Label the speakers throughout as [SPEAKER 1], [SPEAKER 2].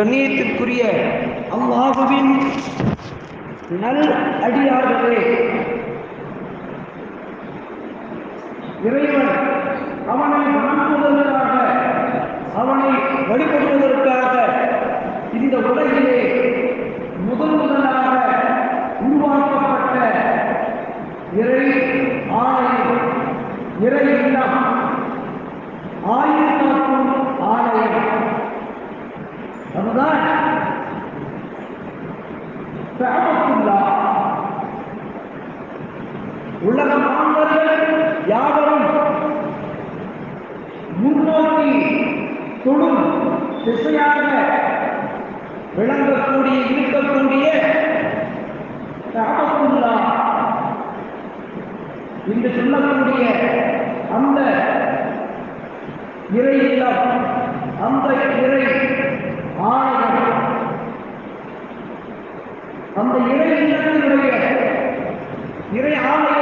[SPEAKER 1] கண்ணியத்திற்குரிய திசையாக விளங்கக்கூடிய இருக்கக்கூடிய கஅபத்துல்லா என்று சொல்லக்கூடிய அந்த இறை இல்லம் அந்த இறை ஆலயம் அந்த இறை இல்லத்தினுடைய இறை ஆலயத்தினுடைய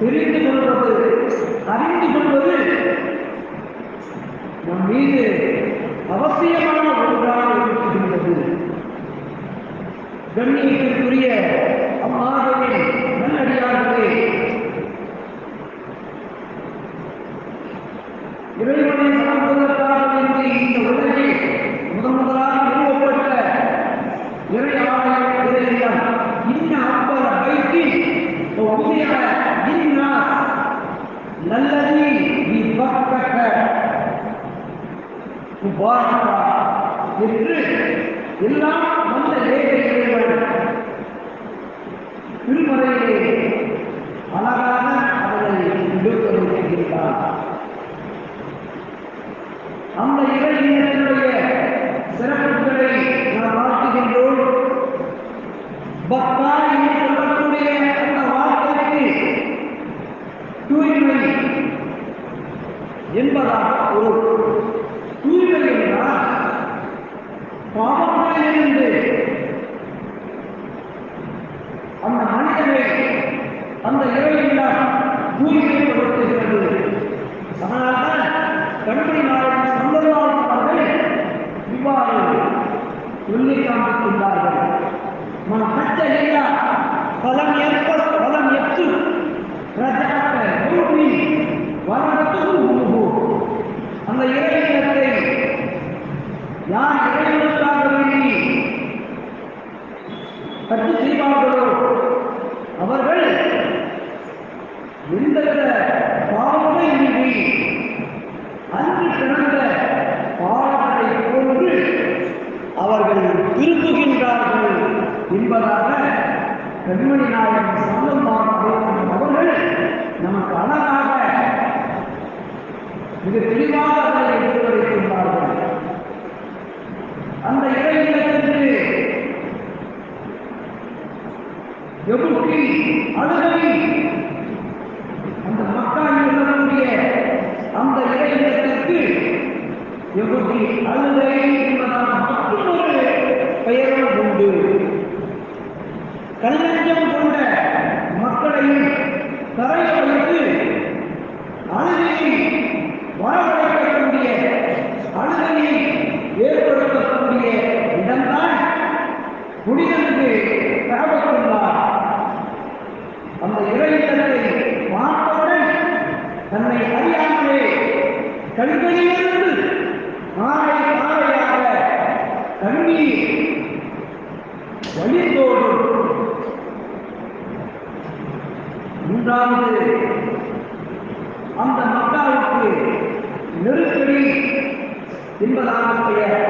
[SPEAKER 1] தெரிந்து கொள்வது அறிந்து கொள்வது நம் மீது அவசியமான ஒன்றாக இருக்கின்றது. கண்ணியத்திற்குரிய அம்மாதவின் என்று எல்லாம் வந்த ஏக இறைவன் திருமறையிலே அழகாக அவனை விடுவிக்கின்றார் அந்த கற்று அவர்கள் எந்தவித பாவமே இன்றி அன்று பாவத்தை போன்று அவர்கள் திரும்புகின்றார்கள் என்பதாக கண்மணி நாயகம் சல்லல்லாஹு அவர்கள் நமக்கு அழகாக மிக தெளிவாக அதை எடுத்துரைத்துள்ளார்கள் அந்த இறைவனத்திற்கு எவ்வளவு அழுகை கண்களிலிருந்து ஆரை ஆரையாக கண்ணீர் வழிந்தோடும். மூன்றாவது அந்த மக்காவுக்கு நெருக்கடி என்பதாக பெயர்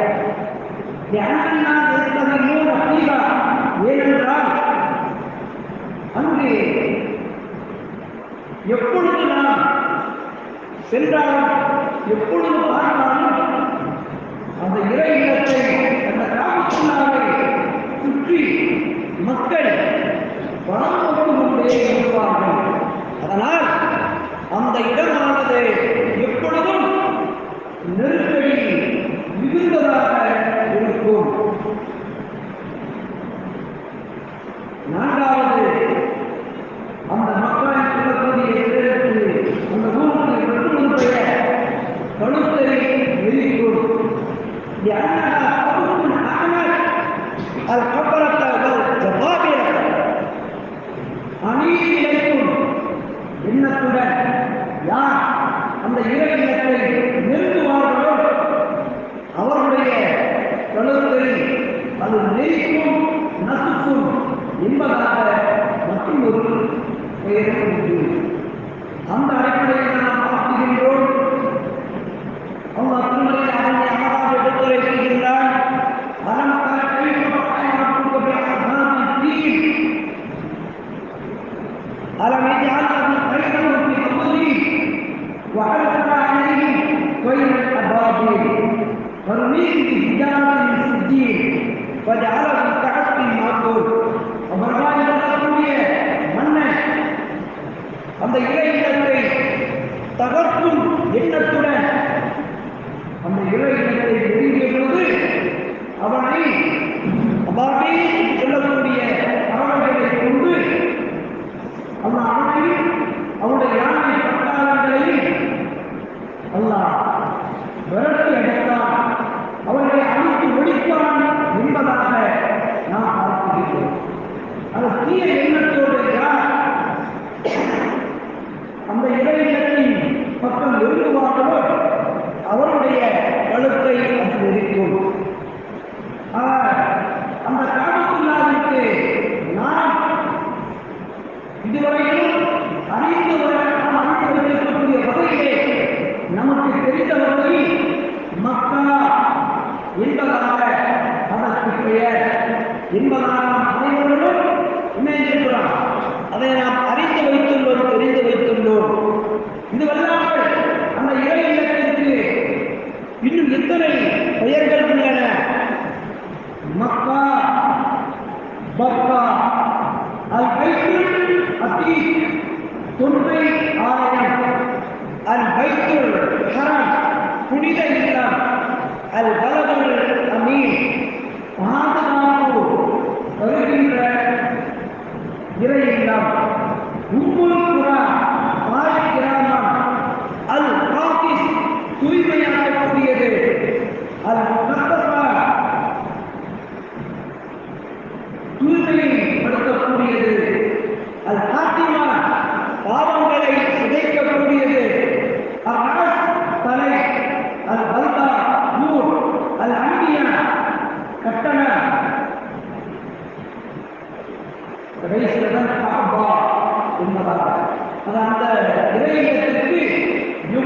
[SPEAKER 1] தியானந்தான் இருப்பதை மூல ஏனென்றால் அங்கு எப்பொழுது நாம் சென்றாலும் எப்பொழுது பெயருக்கு முக்கியம் அந்த அடிப்படையில் Burn! Tudo bem.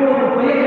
[SPEAKER 1] ஒரு பெயர்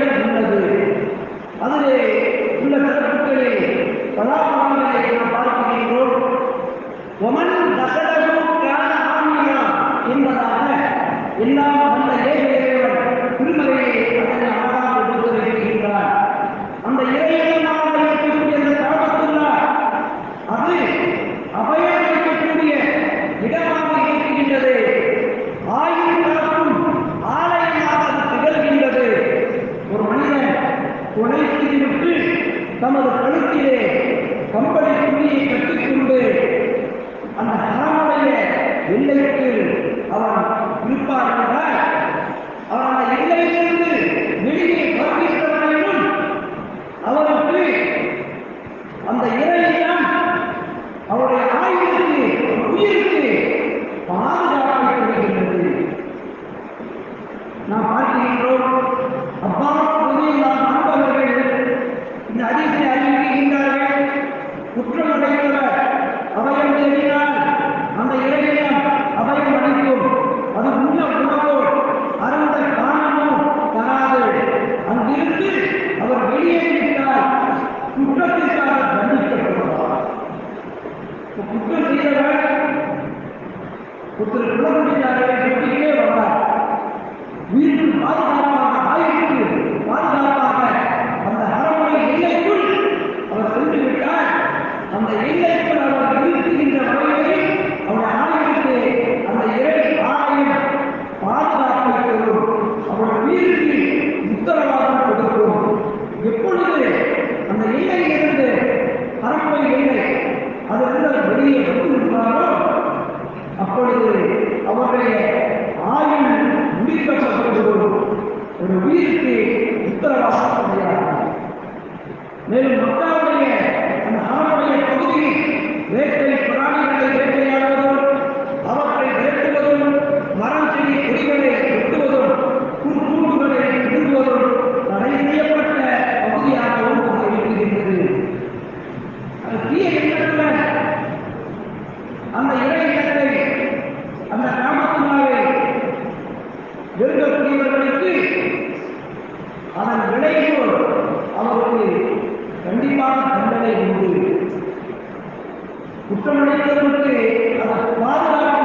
[SPEAKER 1] ஆனால் விளைவு அவருக்கு கண்டிப்பான தண்டனை உண்டு. குற்றமளித்தவருக்கு அதன் பாதுகாக்க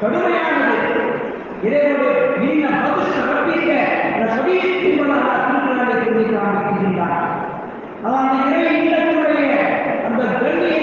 [SPEAKER 1] கடுமையானது. இறைவனுடைய நீங்க பதில் நடப்பீங்க சொல்லியிருக்கிறார் அதான் அந்த இறை இல்லத்துடைய அந்த பெருமையை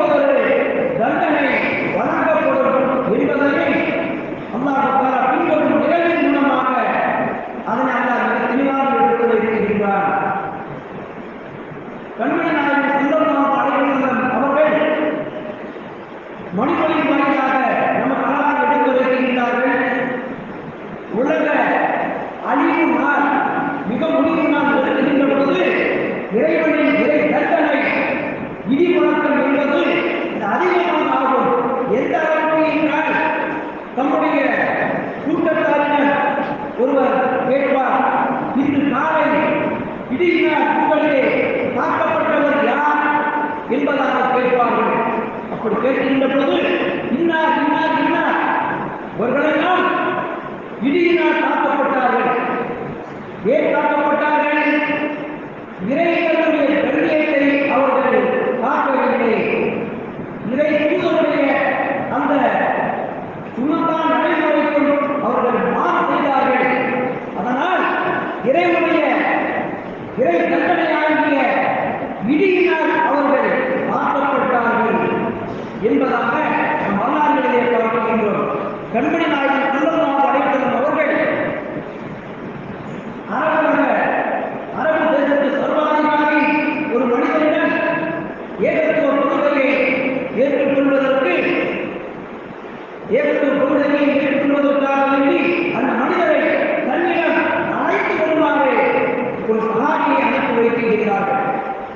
[SPEAKER 1] Glória இடியினால் தாக்கப்பட்டார்கள். ஏன் தாக்கப்பட்டார்கள்? இறை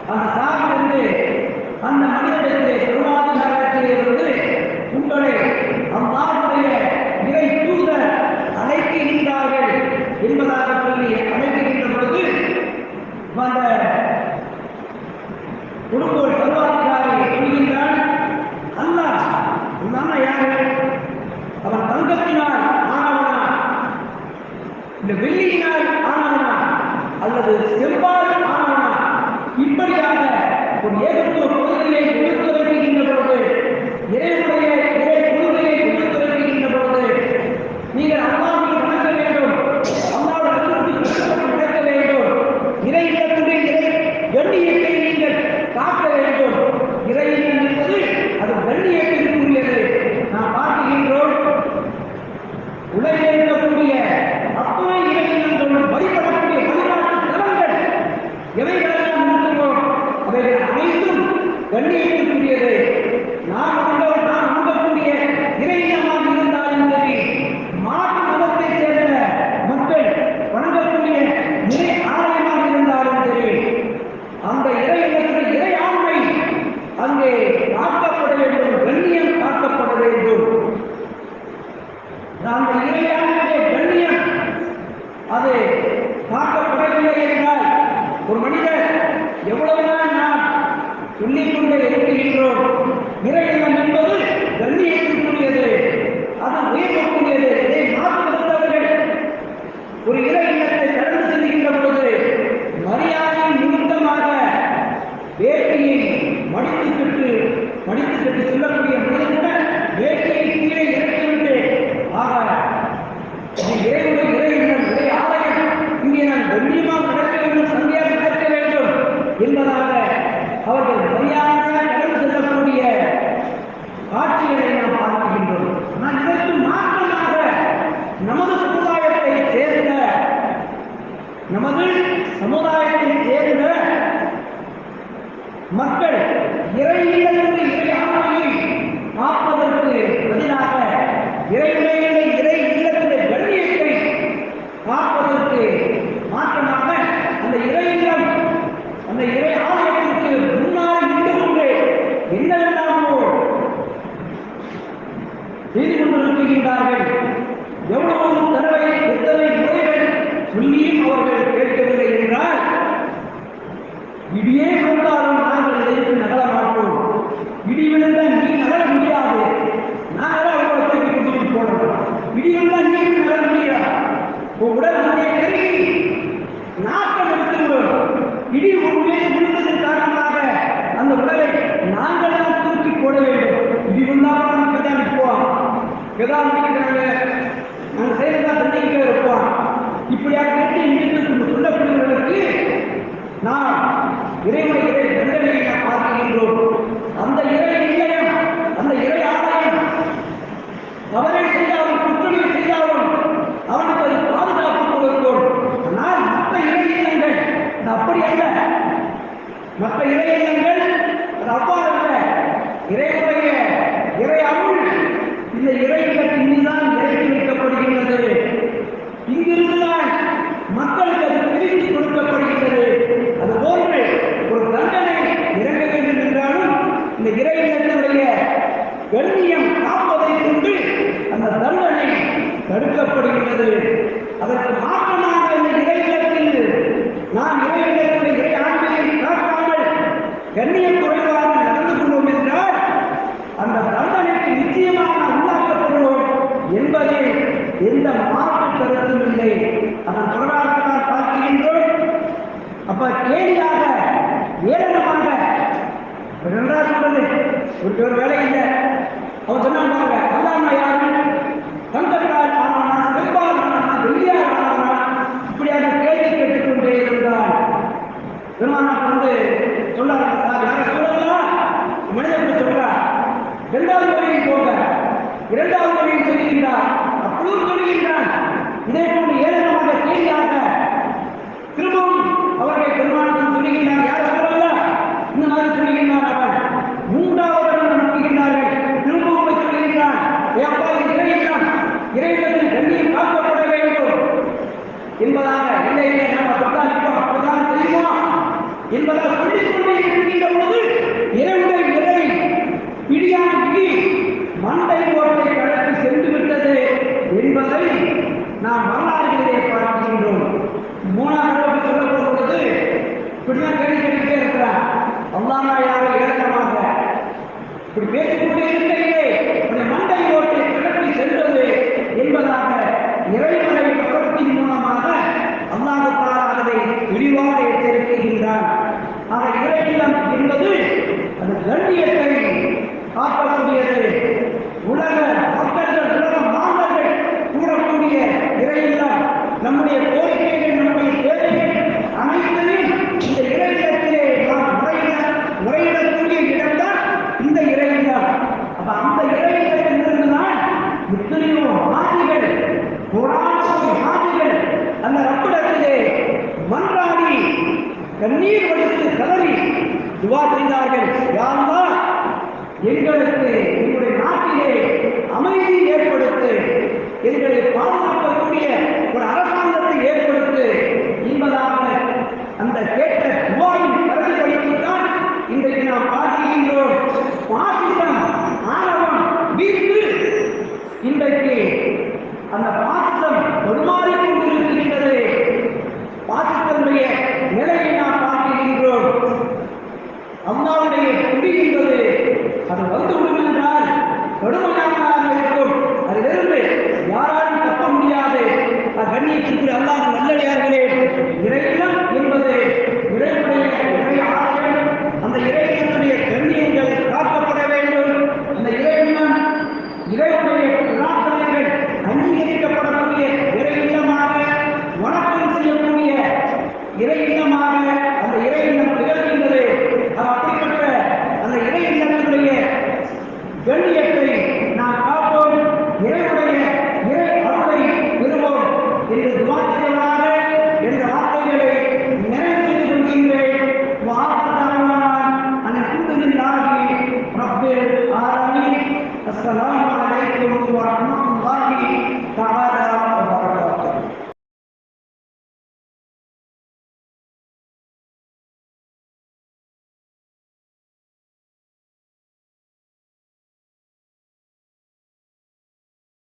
[SPEAKER 1] அந்த சாவிலிருந்து அந்த மனித விவேகம் கேலியாக ஏளனமாக. நல்லா சொல்றது ஒரு ஒரு வேலை இல்லை. அவர் சொன்னாங்க அல்லாம யாரும் தங்கத்தால் ஆனானா செல்வால் ஆனானா வெள்ளியால் ஆனானா இப்படியாக கேள்வி கேட்டுக்கொண்டே இருந்தார். பெருமானார் வந்து சொல்றாங்க சார் யாரும் சொல்லலாம் மனிதன் சொல்றார். இரண்டாவது வழியில் போக இரண்டாவது வழியில் சொல்லுகிறார் மண்டையில் கண்ணீர் வடித்து கதறி துவா செய்தார்கள். யாரா எங்களுக்கு எங்களுடைய நாட்டிலே அமைதி ஏற்படுத்து. எங்களை பாதுகாக்கக்கூடிய